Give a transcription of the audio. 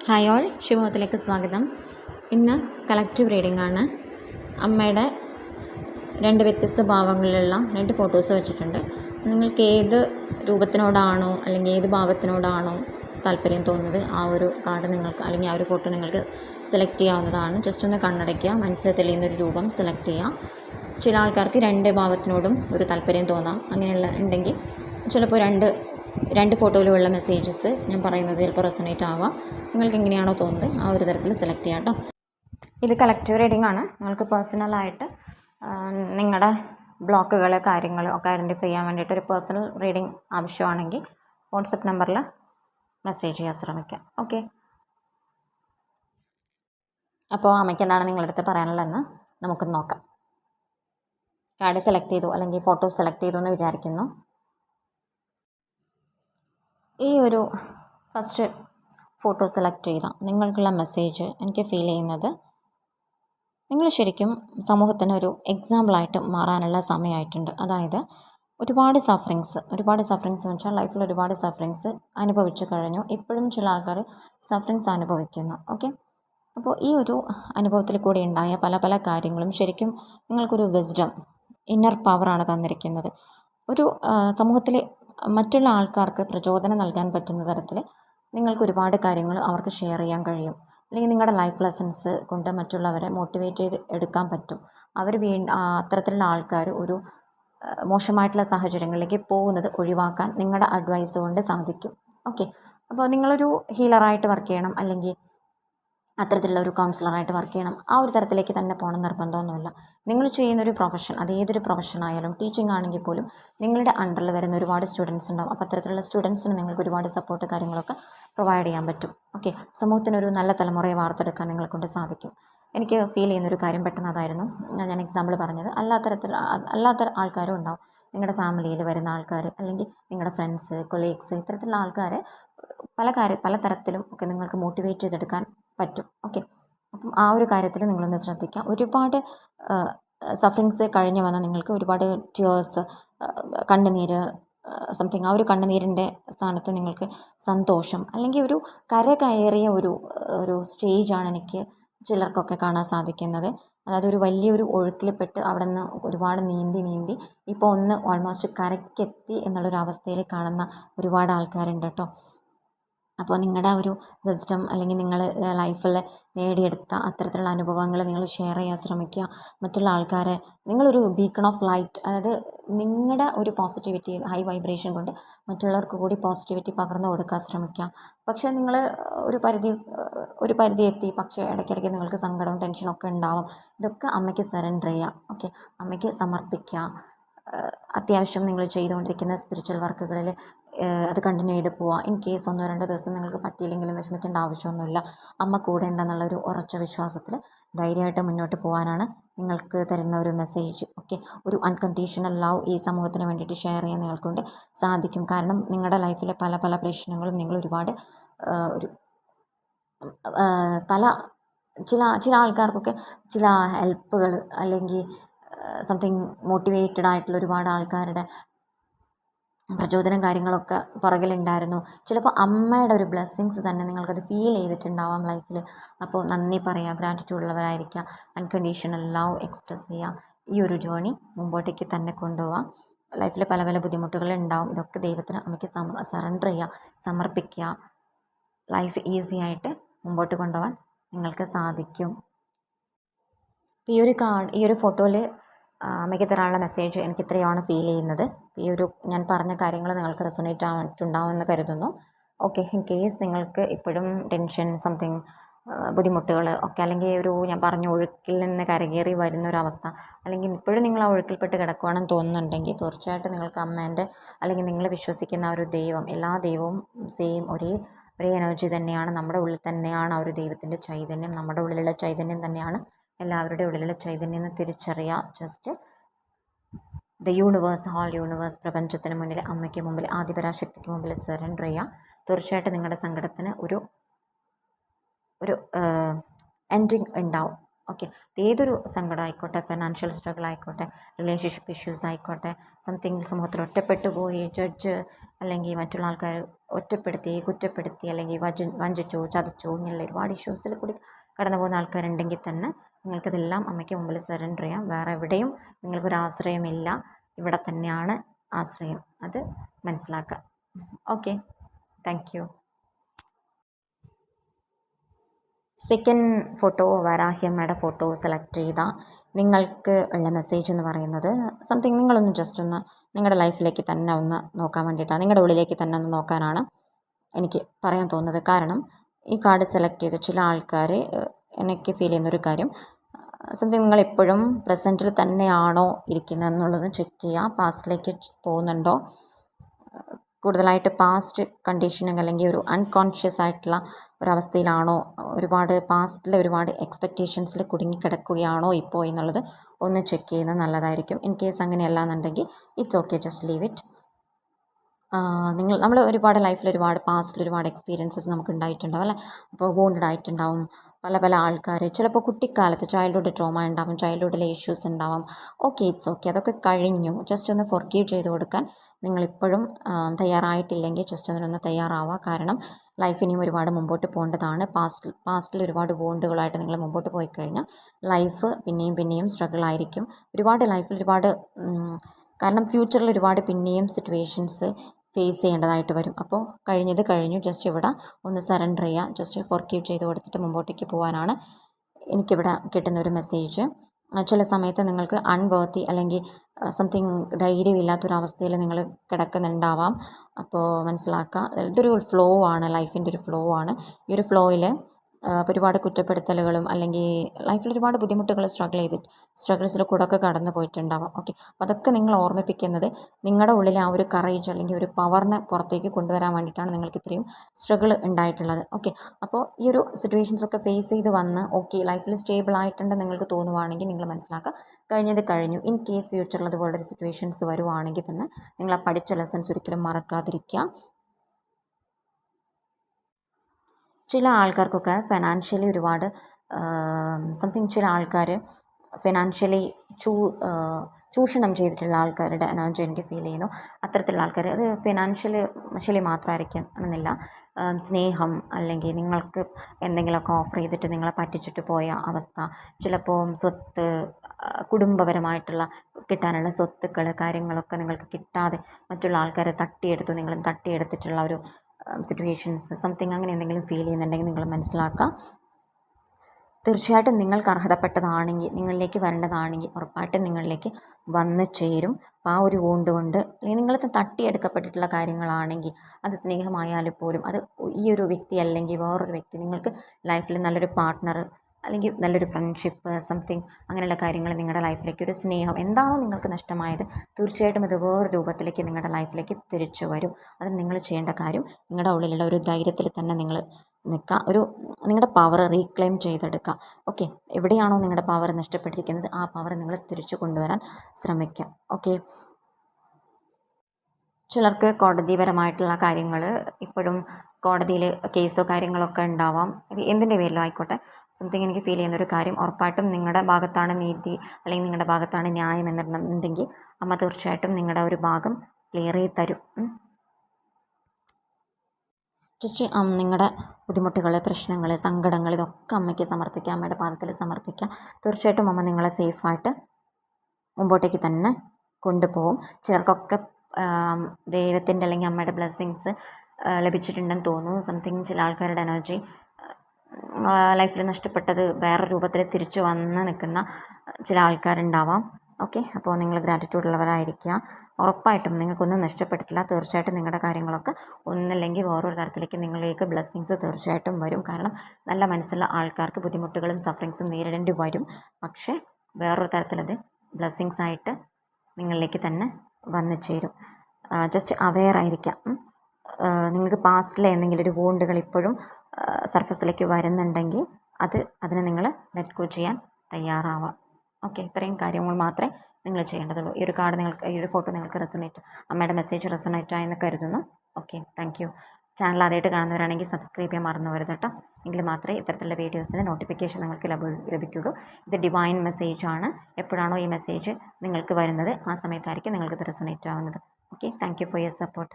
Hi all ശുഭത്തിലേക്ക് സ്വാഗതം. ഇന്ന് collective reading ആണ്. അമ്മയുടെ രണ്ട് വ്യത്യസ്ത ഭാവങ്ങളിലുള്ള രണ്ട് ഫോട്ടോസ് വെച്ചിട്ടുണ്ട്. നിങ്ങൾക്ക് ഏത് രൂപത്തിനോടാണോ അല്ലെങ്കിൽ ഏത് ഭാവത്തിനോടാണോ താല്പര്യം തോന്നുന്നത് ആ ഒരു കാർഡ് നിങ്ങൾക്ക് അല്ലെങ്കിൽ ആ ഒരു ഫോട്ടോ നിങ്ങൾക്ക് സെലക്ട് ചെയ്യാവുന്നതാണ്. ജസ്റ്റ് ഒന്ന് കണ്ണടയ്ക്കുക മനസ്സിൽ തെളിയുന്ന ഒരു രൂപം സെലക്ട് ചെയ്യുക. ചില ആൾക്കാർക്ക് രണ്ട് ഭാവത്തിനോടും ഒരു താല്പര്യം തോന്നാം. അങ്ങനെയുള്ള ഉണ്ടെങ്കിൽ ചിലപ്പോൾ രണ്ട് രണ്ട് ഫോട്ടോയിലുള്ള മെസ്സേജസ് ഞാൻ പറയുന്നത് ചിലപ്പോൾ റെസണേറ്റ് ആവാം. നിങ്ങൾക്ക് എങ്ങനെയാണോ തോന്നുന്നത് ആ ഒരു തരത്തിൽ സെലക്ട് ചെയ്യാം കേട്ടോ ഇത് കളക്റ്റീവ് റീഡിംഗ് ആണ്. നിങ്ങൾക്ക് പേഴ്സണലായിട്ട് നിങ്ങളുടെ ബ്ലോക്കുകൾ കാര്യങ്ങൾ ഒക്കെ ഐഡന്റിഫൈ ചെയ്യാൻ വേണ്ടിയിട്ട് ഒരു പേഴ്സണൽ റീഡിംഗ് ആവശ്യമാണെങ്കിൽ വാട്സപ്പ് നമ്പറിൽ മെസ്സേജ് ചെയ്യാൻ ശ്രമിക്കാം. ഓക്കെ അപ്പോൾ അമ്മയ്ക്ക് എന്താണ് നിങ്ങളുടെ അടുത്ത് പറയാനുള്ളതെന്ന് നമുക്ക് നോക്കാം. കാർഡ് സെലക്ട് ചെയ്തു അല്ലെങ്കിൽ ഫോട്ടോ സെലക്ട് ചെയ്തു എന്ന് വിചാരിക്കുന്നു. ഈ ഒരു ഫസ്റ്റ് ഫോട്ടോ സെലക്ട് ചെയ്ത നിങ്ങൾക്കുള്ള മെസ്സേജ് എനിക്ക് ഫീൽ ചെയ്യുന്നത് നിങ്ങൾ ശരിക്കും സമൂഹത്തിന് ഒരു എക്സാമ്പിളായിട്ട് മാറാനുള്ള സമയമായിട്ടുണ്ട്. അതായത് ഒരുപാട് സഫറിങ്സ് ഒരുപാട് സഫറിങ്സ് എന്ന് വെച്ചാൽ ലൈഫിൽ ഒരുപാട് സഫറിങ്സ് അനുഭവിച്ചു കഴിഞ്ഞു. ഇപ്പോഴും ചില ആൾക്കാർ സഫറിങ്സ് അനുഭവിക്കുന്നു. ഓക്കെ അപ്പോൾ ഈ ഒരു അനുഭവത്തിൽ കൂടി ഉണ്ടായ പല പല കാര്യങ്ങളും ശരിക്കും നിങ്ങൾക്കൊരു വിസ്ഡം ഇന്നർ പവറാണ് തന്നിരിക്കുന്നത്. ഒരു സമൂഹത്തിലെ മറ്റുള്ള ആൾക്കാർക്ക് പ്രചോദനം നൽകാൻ പറ്റുന്ന തരത്തിൽ നിങ്ങൾക്ക് ഒരുപാട് കാര്യങ്ങൾ അവർക്ക് ഷെയർ ചെയ്യാൻ കഴിയും. അല്ലെങ്കിൽ നിങ്ങളുടെ ലൈഫ് ലെസൺസ് കൊണ്ട് മറ്റുള്ളവരെ മോട്ടിവേറ്റ് ചെയ്ത് എടുക്കാൻ പറ്റും. അവർ വീ അത്തരത്തിലുള്ള ആൾക്കാർ ഒരു മോശമായിട്ടുള്ള സാഹചര്യങ്ങളിലേക്ക് പോകുന്നത് ഒഴിവാക്കാൻ നിങ്ങളുടെ അഡ്വൈസ് കൊണ്ട് സാധിക്കും. ഓക്കെ അപ്പോൾ നിങ്ങളൊരു ഹീലറായിട്ട് വർക്ക് ചെയ്യണം. അല്ലെങ്കിൽ അത്തരത്തിലുള്ള ഒരു കൗൺസിലറായിട്ട് വർക്ക് ചെയ്യണം. ആ ഒരു തരത്തിലേക്ക് തന്നെ പോകണം നിർബന്ധമൊന്നുമില്ല. നിങ്ങൾ ചെയ്യുന്നൊരു പ്രൊഫഷൻ അത് ഏതൊരു പ്രൊഫഷൻ ആയാലും ടീച്ചിങ് ആണെങ്കിൽ പോലും നിങ്ങളുടെ അണ്ടറിൽ വരുന്ന ഒരുപാട് സ്റ്റുഡൻസ് ഉണ്ടാവും. അപ്പോൾ അത്തരത്തിലുള്ള സ്റ്റുഡൻസിന് നിങ്ങൾക്ക് ഒരുപാട് സപ്പോർട്ട് കാര്യങ്ങളൊക്കെ പ്രൊവൈഡ് ചെയ്യാൻ പറ്റും. ഓക്കെ സമൂഹത്തിനൊരു നല്ല തലമുറയെ വാർത്തെടുക്കാൻ നിങ്ങളെ കൊണ്ട് സാധിക്കും. എനിക്ക് ഫീൽ ചെയ്യുന്നൊരു കാര്യം പെട്ടെന്ന് അതായിരുന്നു. ഞാൻ എക്സാമ്പിൾ പറഞ്ഞത്. അല്ലാത്തരത്തിൽ അല്ലാത്ത ആൾക്കാരും ഉണ്ടാവും. നിങ്ങളുടെ ഫാമിലിയിൽ വരുന്ന ആൾക്കാർ അല്ലെങ്കിൽ നിങ്ങളുടെ ഫ്രണ്ട്സ് കൊളീഗ്സ് ഇത്തരത്തിലുള്ള ആൾക്കാരെ പല കാര്യം പല തരത്തിലും ഒക്കെ നിങ്ങൾക്ക് മോട്ടിവേറ്റ് ചെയ്തെടുക്കാൻ പറ്റും. ഓക്കെ. അപ്പം ആ ഒരു കാര്യത്തിൽ നിങ്ങളൊന്ന് ശ്രദ്ധിക്കുക. ഒരുപാട് സഫറിങ്സ് കഴിഞ്ഞ് വന്ന നിങ്ങൾക്ക് ഒരുപാട് ട്യേഴ്സ് കണ്ണുനീര് സംതിങ് ആ ഒരു കണ്ണുനീരിന്റെ സ്ഥാനത്ത് നിങ്ങൾക്ക് സന്തോഷം അല്ലെങ്കിൽ ഒരു കര കയറിയ ഒരു ഒരു സ്റ്റേജാണ് എനിക്ക് ചിലർക്കൊക്കെ കാണാൻ സാധിക്കുന്നത്. അതായത് ഒരു വലിയൊരു ഒഴുക്കിൽപ്പെട്ട് അവിടെ നിന്ന് ഒരുപാട് നീന്തി നീന്തി ഇപ്പോൾ ഒന്ന് ഓൾമോസ്റ്റ് കരയ്ക്കെത്തി എന്നുള്ളൊരു അവസ്ഥയിൽ കാണുന്ന ഒരുപാട് ആൾക്കാരുണ്ട് കേട്ടോ. അപ്പോൾ നിങ്ങളുടെ ആ ഒരു വിസ്ഡം അല്ലെങ്കിൽ നിങ്ങൾ ലൈഫിൽ നേടിയെടുത്ത അത്തരത്തിലുള്ള അനുഭവങ്ങൾ നിങ്ങൾ ഷെയർ ചെയ്യാൻ ശ്രമിക്കുക. മറ്റുള്ള ആൾക്കാരെ നിങ്ങളൊരു ബീക്കൺ ഓഫ് ലൈറ്റ് അതായത് നിങ്ങളുടെ ഒരു പോസിറ്റിവിറ്റി ഹൈ വൈബ്രേഷൻ കൊണ്ട് മറ്റുള്ളവർക്ക് കൂടി പോസിറ്റിവിറ്റി പകർന്നു കൊടുക്കാൻ ശ്രമിക്കുക. പക്ഷേ നിങ്ങൾ ഒരു പരിധി ഒരു പരിധി എത്തി പക്ഷേ ഇടയ്ക്കിടയ്ക്ക് നിങ്ങൾക്ക് സങ്കടവും ടെൻഷനൊക്കെ ഉണ്ടാവും. ഇതൊക്കെ അമ്മയ്ക്ക് സറണ്ടർ ചെയ്യുക. ഓക്കെ അമ്മയ്ക്ക് സമർപ്പിക്കുക. അത്യാവശ്യം നിങ്ങൾ ചെയ്തുകൊണ്ടിരിക്കുന്ന സ്പിരിച്വൽ വർക്കുകളിൽ അത് കണ്ടിന്യൂ ചെയ്ത് പോവുക ഇൻ കേസ് ഒന്നോ രണ്ടോ ദിവസം നിങ്ങൾക്ക് പറ്റിയില്ലെങ്കിലും വിഷമിക്കേണ്ട ആവശ്യമൊന്നുമില്ല. അമ്മ കൂടെ ഉണ്ടെന്നുള്ള ഒരു ഉറച്ച വിശ്വാസത്തിൽ ധൈര്യമായിട്ട് മുന്നോട്ട് പോകാനാണ് നിങ്ങൾക്ക് തരുന്ന ഒരു മെസ്സേജ് ഓക്കെ ഒരു അൺകണ്ടീഷണൽ ലവ് ഈ സമൂഹത്തിന് വേണ്ടിയിട്ട് ഷെയർ ചെയ്യാൻ നിങ്ങൾക്കൊണ്ട്. സാധിക്കും. കാരണം നിങ്ങളുടെ ലൈഫിലെ പല പല പ്രശ്നങ്ങളും നിങ്ങൾ ഒരുപാട് ഒരു പല ചില ചില ആൾക്കാർക്കൊക്കെ ചില ഹെൽപ്പുകൾ അല്ലെങ്കിൽ സംതിങ് മോട്ടിവേറ്റഡ് ആയിട്ടുള്ള ഒരുപാട് ആൾക്കാരുടെ പ്രചോദനം കാര്യങ്ങളൊക്കെ പുറകിലുണ്ടായിരുന്നു. ചിലപ്പോൾ അമ്മയുടെ ഒരു ബ്ലെസ്സിങ്സ് തന്നെ നിങ്ങൾക്കത് ഫീൽ ചെയ്തിട്ടുണ്ടാവാം ലൈഫിൽ അപ്പോൾ നന്ദി പറയുക ഗ്രാറ്റിറ്റ്യൂഡ് ഉള്ളവരായിരിക്കുക അൺകണ്ടീഷണൽ ലവ് എക്സ്പ്രസ് ചെയ്യുക ഈ ഒരു ജേണി മുമ്പോട്ടേക്ക് തന്നെ കൊണ്ടുപോവാം. ലൈഫിൽ പല പല ബുദ്ധിമുട്ടുകൾ ഉണ്ടാവും. ഇതൊക്കെ ദൈവത്തിന് അമ്മയ്ക്ക് സറണ്ടർ ചെയ്യുക സമർപ്പിക്കുക ലൈഫ് ഈസി ആയിട്ട് മുമ്പോട്ട് കൊണ്ടുപോകാൻ നിങ്ങൾക്ക് സാധിക്കും. ഈ ഒരു കാർഡ് ഈ ഒരു ഫോട്ടോയിൽ അമ്മയ്ക്ക് തരാനുള്ള മെസ്സേജ് എനിക്ക് ഇത്രയാണ് ഫീൽ ചെയ്യുന്നത്. ഈ ഒരു ഞാൻ പറഞ്ഞ കാര്യങ്ങൾ നിങ്ങൾക്ക് റെസൊണേറ്റ് ആയിട്ടുണ്ടാവുമെന്ന് കരുതുന്നു. ഓക്കെ ഇൻ കേസ് നിങ്ങൾക്ക് ഇപ്പോഴും ടെൻഷൻ സംതിങ് ബുദ്ധിമുട്ടുകൾ ഒക്കെ അല്ലെങ്കിൽ ഒരു ഞാൻ പറഞ്ഞ ഒഴുക്കിൽ നിന്ന് കരകയറി വരുന്ന ഒരു അവസ്ഥ അല്ലെങ്കിൽ ഇപ്പോഴും നിങ്ങൾ ആ ഒഴുക്കിൽപ്പെട്ട് കിടക്കുകയാണെന്ന് തോന്നുന്നുണ്ടെങ്കിൽ തീർച്ചയായിട്ടും നിങ്ങൾക്ക് അമ്മേന്റെ അല്ലെങ്കിൽ നിങ്ങൾ വിശ്വസിക്കുന്ന ആ ഒരു ദൈവം എല്ലാ ദൈവവും സെയിം ഒരേ ഒരേ എനർജി തന്നെയാണ് നമ്മുടെ ഉള്ളിൽ തന്നെയാണ് ആ ഒരു ദൈവത്തിന്റെ ചൈതന്യം നമ്മുടെ ഉള്ളിലുള്ള ചൈതന്യം തന്നെയാണ് എല്ലാവരുടെ ഉള്ളിലെ ചൈതന്യം തിരിച്ചറിയുക just the universe whole universe പ്രപഞ്ചത്തിന് മുന്നിൽ അമ്മയ്ക്ക് മുമ്പിൽ ആദിപരാശക്തിക്ക് മുമ്പിൽ സറണ്ടർ ചെയ്യുക തീർച്ചയായിട്ടും നിങ്ങളുടെ സങ്കടത്തിന് ഒരു ഒരു എൻഡിങ് ഉണ്ടാവും. ഓക്കെ ഏതൊരു സങ്കടം ആയിക്കോട്ടെ ഫിനാൻഷ്യൽ സ്ട്രഗിൾ ആയിക്കോട്ടെ റിലേഷൻഷിപ്പ് ഇഷ്യൂസ് ആയിക്കോട്ടെ സംതിങ് സമൂഹത്തിൽ ഒറ്റപ്പെട്ടു പോയി ജഡ്ജ് അല്ലെങ്കിൽ മറ്റുള്ള ആൾക്കാർ ഒറ്റപ്പെടുത്തി കുറ്റപ്പെടുത്തി അല്ലെങ്കിൽ വഞ്ച വഞ്ചിച്ചോ ചതച്ചോ ഇങ്ങനെയുള്ള ഒരുപാട് ഇഷ്യൂസിൽ കൂടി കടന്നു പോകുന്ന ആൾക്കാരുണ്ടെങ്കിൽ തന്നെ നിങ്ങൾക്കിതെല്ലാം അമ്മയ്ക്ക് മുമ്പിൽ സറണ്ടർ ചെയ്യാം. വേറെ എവിടെയും നിങ്ങൾക്കൊരു ആശ്രയമില്ല. ഇവിടെ തന്നെയാണ് ആശ്രയം. അത് മനസ്സിലാക്കുക. Okay thank you second photo വരാഹിയമ്മയുടെ photo select ചെയ്ത നിങ്ങൾക്ക് ഉള്ള മെസ്സേജ് എന്ന് പറയുന്നത് സംതിങ് നിങ്ങളൊന്ന് ജസ്റ്റ് ഒന്ന് നിങ്ങളുടെ ലൈഫിലേക്ക് തന്നെ ഒന്ന് നോക്കാൻ വേണ്ടിയിട്ടാണ്. നിങ്ങളുടെ ഉള്ളിലേക്ക് തന്നെ ഒന്ന് നോക്കാനാണ് എനിക്ക് പറയാൻ തോന്നുന്നത്. കാരണം ഈ കാർഡ് സെലക്ട് ചെയ്ത ചില ആൾക്കാരെ എനിക്ക് ഫീൽ ചെയ്യുന്ന ഒരു കാര്യം. സംതിങ് നിങ്ങൾ എപ്പോഴും പ്രസന്റിൽ തന്നെയാണോ ഇരിക്കുന്നത് എന്നുള്ളത് ചെക്ക് ചെയ്യുക. പാസ്റ്റിലേക്ക് പോകുന്നുണ്ടോ? കൂടുതലായിട്ട് പാസ്റ്റ് കണ്ടീഷനിങ് അല്ലെങ്കിൽ ഒരു അൺകോൺഷ്യസ് ആയിട്ടുള്ള ഒരവസ്ഥയിലാണോ? ഒരുപാട് പാസ്റ്റിലെ ഒരുപാട് എക്സ്പെക്റ്റേഷൻസിൽ കുടുങ്ങിക്കിടക്കുകയാണോ ഇപ്പോൾ എന്നുള്ളത് ഒന്ന് ചെക്ക് ചെയ്യുന്നത് നല്ലതായിരിക്കും. ഇൻ കേസ് അങ്ങനെയല്ല എന്നുണ്ടെങ്കിൽ it's okay just leave it. നിങ്ങൾ നമ്മൾ ഒരുപാട് ലൈഫിൽ ഒരുപാട് പാസ്റ്റിൽ ഒരുപാട് എക്സ്പീരിയൻസസ് നമുക്ക് ഉണ്ടായിട്ടുണ്ടാവും അല്ലേ? അപ്പോൾ വോണ്ടഡ് ആയിട്ടുണ്ടാവും പല പല ആൾക്കാർ ചിലപ്പോൾ കുട്ടിക്കാലത്ത് ചൈൽഡ്ഹുഡ് ട്രോമ ഉണ്ടാവും ചൈൽഡ്ഹുഡിലെ ഇഷ്യൂസ് ഉണ്ടാവും. ഓക്കെ ഇറ്റ്സ് ഓക്കെ അതൊക്കെ കഴിഞ്ഞു. ജസ്റ്റ് ഒന്ന് ഫോർഗീവ് ചെയ്ത് കൊടുക്കാൻ നിങ്ങളിപ്പോഴും തയ്യാറായിട്ടില്ലെങ്കിൽ ജസ്റ്റ് അതിനൊന്ന് തയ്യാറാവുക. കാരണം ലൈഫ് ഇനിയും ഒരുപാട് മുമ്പോട്ട് പോകേണ്ടതാണ്. പാസ്റ്റിൽ പാസ്റ്റിൽ ഒരുപാട് ബോണ്ടുകളായിട്ട് നിങ്ങൾ മുമ്പോട്ട് പോയി കഴിഞ്ഞാൽ ലൈഫ് പിന്നെയും പിന്നെയും സ്ട്രഗിൾ ആയിരിക്കും. ഒരുപാട് ലൈഫിൽ ഒരുപാട് കാരണം ഫ്യൂച്ചറിൽ ഒരുപാട് പിന്നെയും സിറ്റുവേഷൻസ് ഫേസ് ചെയ്യേണ്ടതായിട്ട് വരും. അപ്പോൾ കഴിഞ്ഞത് കഴിഞ്ഞു. ജസ്റ്റ് ഇവിടെ ഒന്ന് സറണ്ടർ ചെയ്യുക ജസ്റ്റ് ഫോർഗീവ് ചെയ്ത് കൊടുത്തിട്ട് മുമ്പോട്ടേക്ക് പോകാനാണ് എനിക്കിവിടെ കിട്ടുന്ന ഒരു മെസ്സേജ് ചില സമയത്ത് നിങ്ങൾക്ക് അൺവേർത്തി അല്ലെങ്കിൽ സംതിങ് ധൈര്യമില്ലാത്തൊരവസ്ഥയിൽ നിങ്ങൾ കിടക്കുന്നുണ്ടാവാം. അപ്പോൾ മനസ്സിലാക്കുക ഇതൊരു ഫ്ലോ ആണ്. ലൈഫിന്റെ ഒരു ഫ്ലോ ആണ്. ഈ ഒരു ഫ്ലോയിൽ ഒരുപാട് കുറ്റപ്പെടുത്തലുകളും അല്ലെങ്കിൽ ലൈഫിൽ ഒരുപാട് ബുദ്ധിമുട്ടുകൾ സ്ട്രഗിൾ ചെയ്തിട്ട് സ്ട്രഗിൾസിൽ കൂടെ ഒക്കെ കടന്നു പോയിട്ടുണ്ടാവാം. ഓക്കെ അപ്പോൾ അതൊക്കെ നിങ്ങൾ ഓർമ്മിപ്പിക്കുന്നത് നിങ്ങളുടെ ഉള്ളിലെ ആ ഒരു കറേജ് അല്ലെങ്കിൽ ഒരു പവറിനെ പുറത്തേക്ക് കൊണ്ടുവരാൻ വേണ്ടിയിട്ടാണ് നിങ്ങൾക്ക് ഇത്രയും സ്ട്രഗിൾ ഉണ്ടായിട്ടുള്ളത് ഓക്കെ അപ്പോൾ ഈ ഒരു സിറ്റുവേഷൻസ് ഒക്കെ ഫേസ് ചെയ്ത് വന്ന് ഓക്കെ ലൈഫിൽ സ്റ്റേബിൾ ആയിട്ടുണ്ട് നിങ്ങൾക്ക് തോന്നുവാണെങ്കിൽ നിങ്ങൾ മനസ്സിലാക്കുക കഴിഞ്ഞത് കഴിഞ്ഞു. ഇൻ കേസ് ഫ്യൂച്ചറിൽ അതുപോലൊരു സിറ്റുവേഷൻസ് വരുവാണെങ്കിൽ തന്നെ നിങ്ങൾ ആ പഠിച്ച ലെസൺസ് ഒരിക്കലും മറക്കാതിരിക്കുക ചില ആൾക്കാർക്കൊക്കെ ഫിനാൻഷ്യലി ഒരുപാട് സംതിങ് ചില ആൾക്കാർ ഫിനാൻഷ്യലി ചൂ ചൂഷണം ചെയ്തിട്ടുള്ള ആൾക്കാരുടെ എനർജി എനിക്ക് ഫീൽ ചെയ്യുന്നു. അത്തരത്തിലുള്ള ആൾക്കാർ അത് ഫിനാൻഷ്യലി മാത്രമായിരിക്കും എന്നില്ല. സ്നേഹം അല്ലെങ്കിൽ നിങ്ങൾക്ക് എന്തെങ്കിലുമൊക്കെ ഓഫർ ചെയ്തിട്ട് നിങ്ങളെ പറ്റിച്ചിട്ട് പോയ അവസ്ഥ ചിലപ്പോൾ സ്വത്ത് കുടുംബപരമായിട്ടുള്ള കിട്ടാനുള്ള സ്വത്തുക്കൾ കാര്യങ്ങളൊക്കെ നിങ്ങൾക്ക് കിട്ടാതെ മറ്റുള്ള ആൾക്കാരെ തട്ടിയെടുത്തു നിങ്ങളും തട്ടിയെടുത്തിട്ടുള്ള ഒരു സിറ്റുവേഷൻസ് സംതിങ് അങ്ങനെ എന്തെങ്കിലും ഫീൽ ചെയ്യുന്നുണ്ടെങ്കിൽ നിങ്ങൾ മനസ്സിലാക്കുക തീർച്ചയായിട്ടും നിങ്ങൾക്ക് അർഹതപ്പെട്ടതാണെങ്കിൽ നിങ്ങളിലേക്ക് വരേണ്ടതാണെങ്കിൽ ഉറപ്പായിട്ടും നിങ്ങളിലേക്ക് വന്നു ചേരും. അപ്പോൾ ആ ഒരു വൂണ്ട് കൊണ്ട് അല്ലെങ്കിൽ നിങ്ങൾ തട്ടിയെടുക്കപ്പെട്ടിട്ടുള്ള കാര്യങ്ങളാണെങ്കിൽ അത് സ്നേഹമായാലും പോലും അത് ഈ ഒരു വ്യക്തി അല്ലെങ്കിൽ വേറൊരു വ്യക്തി നിങ്ങൾക്ക് ലൈഫിൽ നല്ലൊരു പാർട്ട്ണർ അല്ലെങ്കിൽ നല്ലൊരു ഫ്രണ്ട്ഷിപ്പ് സംതിങ് അങ്ങനെയുള്ള കാര്യങ്ങൾ നിങ്ങളുടെ ലൈഫിലേക്ക് ഒരു സ്നേഹം എന്താണോ നിങ്ങൾക്ക് നഷ്ടമായത് തീർച്ചയായിട്ടും അത് വേറെ രൂപത്തിലേക്ക് നിങ്ങളുടെ ലൈഫിലേക്ക് തിരിച്ചു വരും. അത് നിങ്ങൾ ചെയ്യേണ്ട കാര്യം നിങ്ങളുടെ ഉള്ളിലുള്ള ഒരു ധൈര്യത്തിൽ തന്നെ നിങ്ങൾ നിൽക്കുക. ഒരു നിങ്ങളുടെ പവർ റീക്ലെയിം ചെയ്തെടുക്കുക. ഓക്കെ എവിടെയാണോ നിങ്ങളുടെ പവർ നഷ്ടപ്പെട്ടിരിക്കുന്നത് ആ പവർ നിങ്ങൾ തിരിച്ചു കൊണ്ടുവരാൻ ശ്രമിക്കുക. ഓക്കെ ചിലർക്ക് കോടതിപരമായിട്ടുള്ള കാര്യങ്ങൾ ഇപ്പോഴും കോടതിയിൽ കേസോ കാര്യങ്ങളൊക്കെ ഉണ്ടാവാം. എന്തിന്റെ പേരിലും ആയിക്കോട്ടെ. സംതിങ് എനിക്ക് ഫീൽ ചെയ്യുന്ന ഒരു കാര്യം ഉറപ്പായിട്ടും നിങ്ങളുടെ ഭാഗത്താണ് നീതി അല്ലെങ്കിൽ നിങ്ങളുടെ ഭാഗത്താണ് ന്യായം എന്നുണ്ടെന്നുണ്ടെങ്കിൽ അമ്മ തീർച്ചയായിട്ടും നിങ്ങളുടെ ഒരു ഭാഗം ക്ലിയർ ചെയ്ത് തരും. ജസ്റ്റ് നിങ്ങളുടെ ബുദ്ധിമുട്ടുകൾ പ്രശ്നങ്ങൾ സങ്കടങ്ങൾ ഇതൊക്കെ അമ്മയ്ക്ക് സമർപ്പിക്കാം അമ്മയുടെ പാദത്തിൽ സമർപ്പിക്കാം. തീർച്ചയായിട്ടും അമ്മ നിങ്ങളെ സേഫായിട്ട് മുമ്പോട്ടേക്ക് തന്നെ കൊണ്ടുപോകും. ചിലർക്കൊക്കെ ദൈവത്തിന്റെ അല്ലെങ്കിൽ അമ്മയുടെ ബ്ലെസ്സിങ്സ് ലഭിച്ചിട്ടുണ്ടെന്ന് തോന്നുന്നു. സംതിങ് ചില ആൾക്കാരുടെ എനർജി ലൈഫിൽ നഷ്ടപ്പെട്ടത് വേറെ രൂപത്തിൽ തിരിച്ചു വന്ന് നിൽക്കുന്ന ചില ആൾക്കാരുണ്ടാവാം. ഓക്കെ? അപ്പോൾ നിങ്ങൾ ഗ്രാറ്റിറ്റ്യൂഡ് ഉള്ളവരായിരിക്കുക. ഉറപ്പായിട്ടും നിങ്ങൾക്കൊന്നും നഷ്ടപ്പെട്ടിട്ടില്ല. തീർച്ചയായിട്ടും നിങ്ങളുടെ കാര്യങ്ങളൊക്കെ ഒന്നല്ലെങ്കിൽ വേറൊരു തരത്തിലേക്ക് നിങ്ങളിലേക്ക് ബ്ലെസ്സിങ്സ് തീർച്ചയായിട്ടും വരും. കാരണം നല്ല മനസ്സുള്ള ആൾക്കാർക്ക് ബുദ്ധിമുട്ടുകളും സഫറിങ്സും നേരിടേണ്ടി വരും. പക്ഷേ വേറൊരു തരത്തിലത് ബ്ലെസ്സിങ്സ് ആയിട്ട് നിങ്ങളിലേക്ക് തന്നെ വന്നു ചേരും. ജസ്റ്റ് അവെയർ ആയിരിക്കാം നിങ്ങൾക്ക് പാസ്റ്റിലെ എന്തെങ്കിലും ഒരു വോണ്ടുകൾ ഇപ്പോഴും സർഫസിലേക്ക് വരുന്നുണ്ടെങ്കിൽ അത് അതിനെ നിങ്ങൾ ലെറ്റ് ഗോ ചെയ്യാൻ തയ്യാറാവാം ഓക്കെ ഇത്രയും കാര്യങ്ങൾ മാത്രമേ നിങ്ങൾ ചെയ്യേണ്ടതുള്ളൂ. ഈ ഒരു കാർഡ് നിങ്ങൾക്ക് ഈ ഒരു ഫോട്ടോ നിങ്ങൾക്ക് റെസണേറ്റ് അമ്മയുടെ മെസ്സേജ് റെസണേറ്റ് ആയെന്ന് കരുതുന്നു. ഓക്കെ താങ്ക് യു ചാനൽ ആദ്യമായിട്ട് കാണുന്നവരാണെങ്കിൽ സബ്സ്ക്രൈബ് ചെയ്യാൻ മറന്നു വരുത് കേട്ടോ എങ്കിൽ മാത്രമേ ഇത്തരത്തിലുള്ള വീഡിയോസിന്റെ നോട്ടിഫിക്കേഷൻ നിങ്ങൾക്ക് ലഭ ലഭിക്കുകയുള്ളൂ. ഇത് ഡിവൈൻ മെസ്സേജ് ആണ്. എപ്പോഴാണോ ഈ മെസ്സേജ് നിങ്ങൾക്ക് വരുന്നത് ആ സമയത്തായിരിക്കും നിങ്ങൾക്ക് റെസൊണേറ്റ് ആവുന്നത്. Okay thank you for your support